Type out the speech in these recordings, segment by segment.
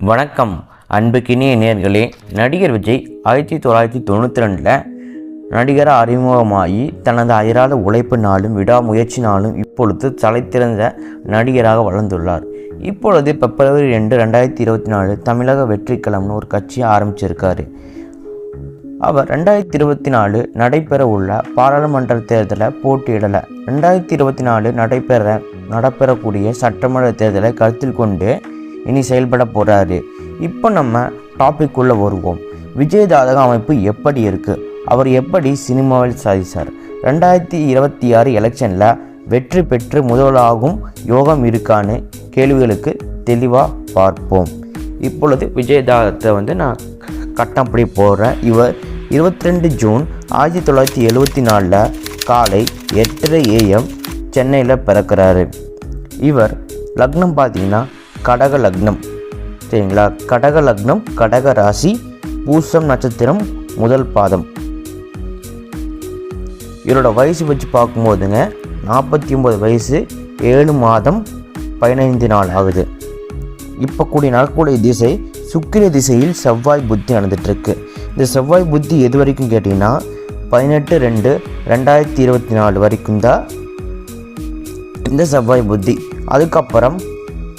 வணக்கம். அன்புக்கினிய நேர்களே நடிகர் விஜய் ஆயிரத்தி தொள்ளாயிரத்தி தொண்ணூற்றி ரெண்டில் நடிகராக அறிமுகமாகி தனது அயராத உழைப்பினாலும் விடாமுயற்சினாலும் இப்பொழுது தலைத்திறந்த நடிகராக வளர்ந்துள்ளார். இப்பொழுது பிப்ரவரி ரெண்டு ரெண்டாயிரத்தி இருபத்தி நாலு தமிழக வெற்றிக்கிழம்னு ஒரு கட்சியை ஆரம்பிச்சிருக்காரு. அவர் ரெண்டாயிரத்தி இருபத்தி நாலு நடைபெற உள்ள பாராளுமன்ற தேர்தலை போட்டியிடலை. ரெண்டாயிரத்தி இருபத்தி நாலு நடைபெற நடைபெறக்கூடிய சட்டமன்ற தேர்தலை கருத்தில் கொண்டு இனி செயல்பட போகிறாரு இப்போ நம்ம டாபிக் வருவோம். விஜய் தாதக அமைப்பு எப்படி இருக்குது அவர் எப்படி சினிமாவில் சாதித்தார் ரெண்டாயிரத்தி இருபத்தி ஆறு எலெக்ஷனில் வெற்றி பெற்று முதலாகும் யோகம் இருக்கான்னு கேள்விகளுக்கு தெளிவாக பார்ப்போம். இப்பொழுது விஜயதாதத்தை வந்து நான் கட்டப்படி போடுறேன் இவர் இருபத்தி ரெண்டு ஜூன் ஆயிரத்தி தொள்ளாயிரத்தி எழுபத்தி நாலில் காலை எட்டரை ஏஎம் சென்னையில் பிறக்கிறாரு. இவர் லக்னம் பார்த்தீங்கன்னா கடக லக்னம் சரிங்களா கடக லக்னம் கடக ராசி பூசம் நட்சத்திரம் முதல் பாதம். இவரோட வயசு வச்சு பார்க்கும்போதுங்க நாற்பத்தி ஒம்பது வயசு ஏழு மாதம் பதினைந்து நாள் ஆகுது. இப்போ கூடிய நடக்கக்கூடிய திசை சுக்கிர திசையில் செவ்வாய் புத்தி நடந்துட்டுருக்கு இந்த செவ்வாய் புத்தி எது வரைக்கும் கேட்டிங்கன்னா பதினெட்டு ரெண்டு ரெண்டாயிரத்தி இருபத்தி நாலு வரைக்கும் தான் இந்த செவ்வாய் புத்தி. அதுக்கப்புறம்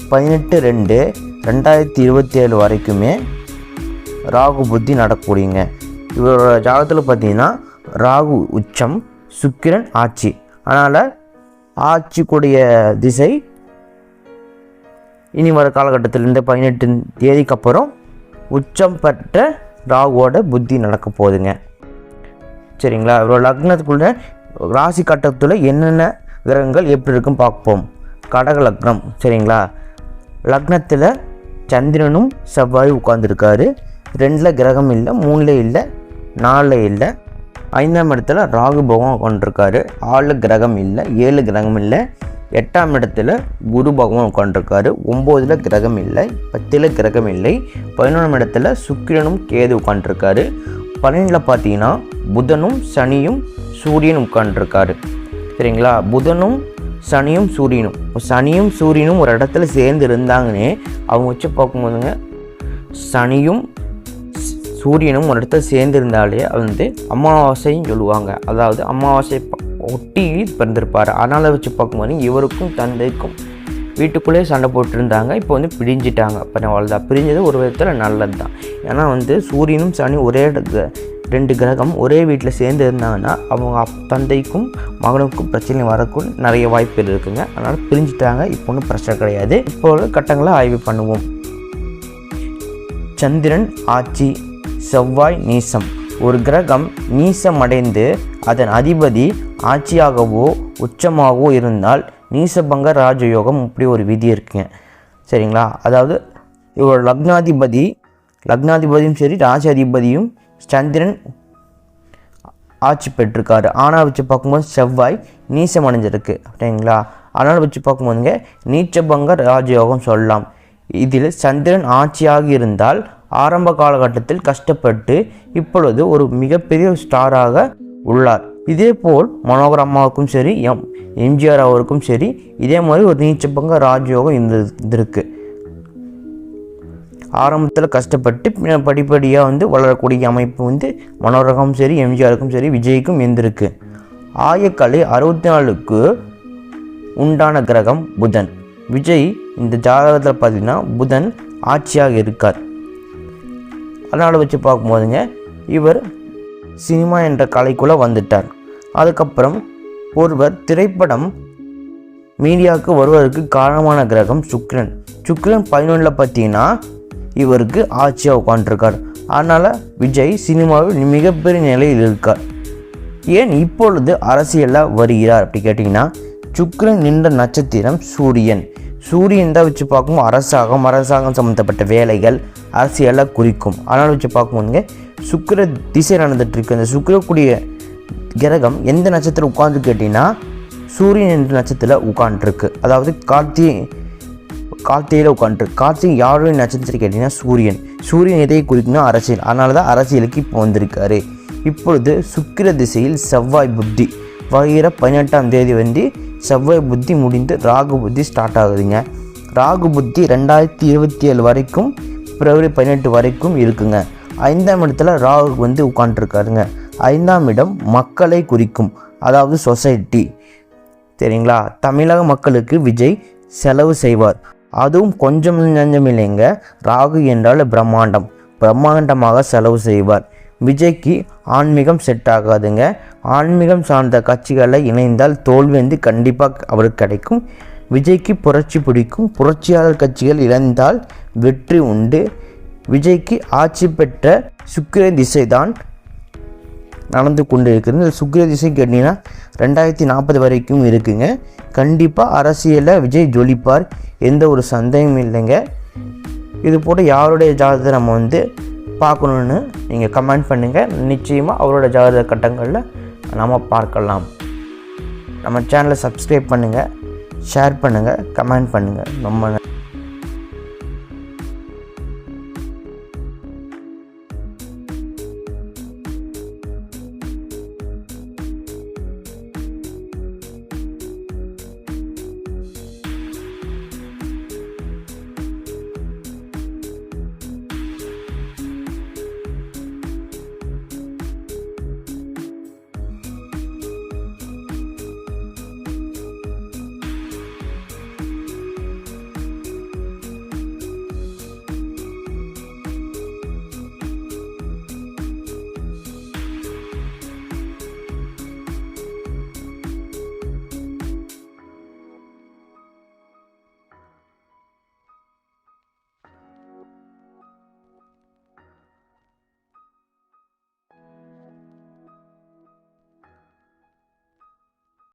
பதினெட்டு ரெண்டு ரெண்டாயிரத்தி இருபத்தி ஏழு வரைக்குமே ராகு புத்தி நடக்கூடியங்க இவரோட ஜாதகத்தில் பார்த்தீங்கன்னா ராகு உச்சம் சுக்கிரன் ஆட்சி. அதனால் ஆட்சிக்குடைய திசை இனி வர காலகட்டத்தில் இந்த பதினெட்டு தேதிக்கு அப்புறம் உச்சம் பெற்ற ராகுவோட புத்தி நடக்க போகுதுங்க. சரிங்களா? இவரோட லக்னத்துக்குள்ள ராசி கட்டத்தில் என்னென்ன கிரகங்கள் எப்படி இருக்குன்னு பார்ப்போம். கடக லக்னம். சரிங்களா? லக்னத்தில் சந்திரனும் செவ்வாய் உட்காந்துருக்காரு ரெண்டில் கிரகம் இல்லை மூணில் இல்லை நாலில் இல்லை. ஐந்தாம் இடத்துல ராகு பகவான் உட்காந்துருக்காரு ஆளு கிரகம் இல்லை ஏழு கிரகம் இல்லை எட்டாம் இடத்துல குரு பகவான் உட்காந்துருக்காரு ஒம்போதில் கிரகம் இல்லை பத்தில் கிரகம் இல்லை. பதினொன்றாம் இடத்துல சுக்கிரனும் கேது உட்காந்துருக்காரு பன்னெண்டில் பார்த்தீங்கன்னா புதனும் சனியும் சூரியன் உட்காந்துருக்காரு சரிங்களா? புதனும் சனியும் சூரியனும். சனியும் சூரியனும் ஒரு இடத்துல சேர்ந்து இருந்தாங்கன்னே அவங்க வச்சு பார்க்கும்போதுங்க சனியும் சூரியனும் ஒரு இடத்துல சேர்ந்து இருந்தாலே அது வந்து அமாவாசைன்னு சொல்லுவாங்க. அதாவது அமாவாசை ப- ஒட்டி பிறந்திருப்பார். அதனால் வச்சு பார்க்கும்போது இவருக்கும் தந்தைக்கும் வீட்டுக்குள்ளேயே சண்டை போட்டுருந்தாங்க. இப்போ வந்து பிரிஞ்சிட்டாங்க. பரவாயில்ல பிரிஞ்சது ஒரு விதத்தில் நல்லது தான் ஏன்னா வந்து சூரியனும் சனி ஒரே ரெண்டு கிரகம் ஒரே வீட்டில் சேர்ந்து இருந்தாங்கன்னா அவங்க தந்தைக்கும் மகனுக்கும் பிரச்சனை வரக்கும் நிறைய வாய்ப்புகள் இருக்குங்க. அதனால் பிரிஞ்சிட்டாங்க. இப்போ ஒன்றும் பிரச்சனை கிடையாது. இப்போ உள்ள கட்டங்களை ஆய்வு பண்ணுவோம். சந்திரன் ஆட்சி செவ்வாய் நீசம். ஒரு கிரகம் நீசமடைந்து அதன் அதிபதி ஆட்சியாகவோ உச்சமாகவோ இருந்தால் நீசபங்க ராஜயோகம் இப்படி ஒரு விதி இருக்குங்க. சரிங்களா? அதாவது இவர் லக்னாதிபதி லக்னாதிபதியும் சரி ராஜாதிபதியும் சந்திரன் ஆட்சி பெற்றிருக்காரு. ஆனால் வச்சு பார்க்கும்போது செவ்வாய் நீசம் அடைஞ்சிருக்கு. அப்படிங்களா அதனால் வச்சு பார்க்கும்போதுங்க நீச்சபங்க ராஜயோகம் சொல்லலாம். இதில் சந்திரன் ஆட்சியாக இருந்தால் ஆரம்ப காலகட்டத்தில் கஷ்டப்பட்டு இப்பொழுது ஒரு மிகப்பெரிய ஸ்டாராக உள்ளார். இதேபோல் மனோகர் அம்மாவுக்கும் சரி எம் எம்ஜிஆர் அவருக்கும் சரி இதே மாதிரி ஒரு நீச்சபங்க ராஜயோகம் இருந்திருக்கு. ஆரம்பத்தில் கஷ்டப்பட்டு படிப்படியாக வந்து வளரக்கூடிய அமைப்பு வந்து மனோரகம் சரி எம்ஜிஆருக்கும் சரி விஜய்க்கும் இருந்திருக்கு. ஆயக்கலை அறுபத்தி நாலுக்கு உண்டான கிரகம் புதன். விஜய் இந்த ஜாதகத்தில் பார்த்தீங்கன்னா புதன் ஆட்சியாக இருக்கார். அதனால் வச்சு பார்க்கும்போதுங்க இவர் சினிமா என்ற கலைக்குள்ளே வந்துட்டார். அதுக்கப்புறம் ஒருவர் திரைப்படம் மீடியாவுக்கு வருவதற்கு காரணமான கிரகம் சுக்கிரன். சுக்ரன் பதினொன்றில் பார்த்தீங்கன்னா இவருக்கு ஆட்சியாக உட்காந்துருக்கார் அதனால் விஜய் சினிமாவில் மிகப்பெரிய நிலையில் இருக்கார். ஏன் இப்பொழுது அரசியலில் வருகிறார் அப்படி கேட்டிங்கன்னா சுக்ரன் நின்ற நட்சத்திரம் சூரியன். சூரியன் தான் வச்சு பார்க்கும்போது அரசாங்கம் அரசாங்கம் சம்மந்தப்பட்ட வேலைகள் அரசியலாக குறிக்கும். அதனால் வச்சு பார்க்கும்போதுங்க சுக்கிர திசை நடந்துட்டு இருக்கு. அந்த சுக்கரக்கூடிய கிரகம் எந்த நட்சத்திரம் உட்காந்து கேட்டிங்கன்னா சூரியன் என்ற நட்சத்திரத்தில் உட்காந்துருக்கு அதாவது கார்த்திகை கார்த்திகையில் உட்காந்துருக்கு கார்த்திகை யாருடைய நட்சத்திரம் கேட்டிங்கன்னா சூரியன். சூரியன் எதை குறிக்குன்னா அரசியல். அதனால தான் அரசியலுக்கு இப்போ வந்திருக்காரு. இப்பொழுது சுக்கிர திசையில் செவ்வாய் புத்தி. வருகிற பதினெட்டாம் தேதி வந்து செவ்வாய் புத்தி முடிந்து ராகு புத்தி ஸ்டார்ட் ஆகுதுங்க. ராகு புத்தி ரெண்டாயிரத்தி இருபத்தி ஏழு வரைக்கும் பிப்ரவரி பதினெட்டு வரைக்கும் இருக்குங்க. ஐந்தாம் இடத்துல ராகு வந்து உட்காண்ட்ருக்காருங்க ஐந்தாம் இடம் மக்களை குறிக்கும் அதாவது சொசைட்டி சரிங்களா தமிழக மக்களுக்கு விஜய் செலவு செய்வார். அதுவும் கொஞ்சம் நஞ்சம் இல்லைங்க ராகு என்றால் பிரம்மாண்டம். பிரம்மாண்டமாக செலவு செய்வார். விஜய்க்கு ஆன்மீகம் செட் ஆகாதுங்க. ஆன்மீகம் சார்ந்த கட்சிகளை இணைந்தால் தோல்வி வந்து கண்டிப்பாக அவருக்கு கிடைக்கும். விஜய்க்கு புரட்சி பிடிக்கும். புரட்சியாளர் கட்சிகள் இணைந்தால் வெற்றி உண்டு. விஜய்க்கு ஆட்சி பெற்ற சுக்கிரன் திசைதான் நடந்து கொண்டு இருக்கிறது இந்த சுக்கிர திசை கேட்டிங்கன்னா ரெண்டாயிரத்தி நாற்பது வரைக்கும் இருக்குங்க. கண்டிப்பாக அரசியலில் விஜய் ஜொலிப்பார். எந்த ஒரு சந்தேகமும் இல்லைங்க. இது போல் யாருடைய ஜாதகத்தை நம்ம வந்து பார்க்கணுன்னு நீங்கள் கமெண்ட் பண்ணுங்கள் நிச்சயமாக அவரோட ஜாதக கட்டங்களில் நம்ம பார்க்கலாம். நம்ம சேனலை சப்ஸ்கிரைப் பண்ணுங்கள் ஷேர் பண்ணுங்கள் கமெண்ட் பண்ணுங்கள் ரொம்ப நன்றி.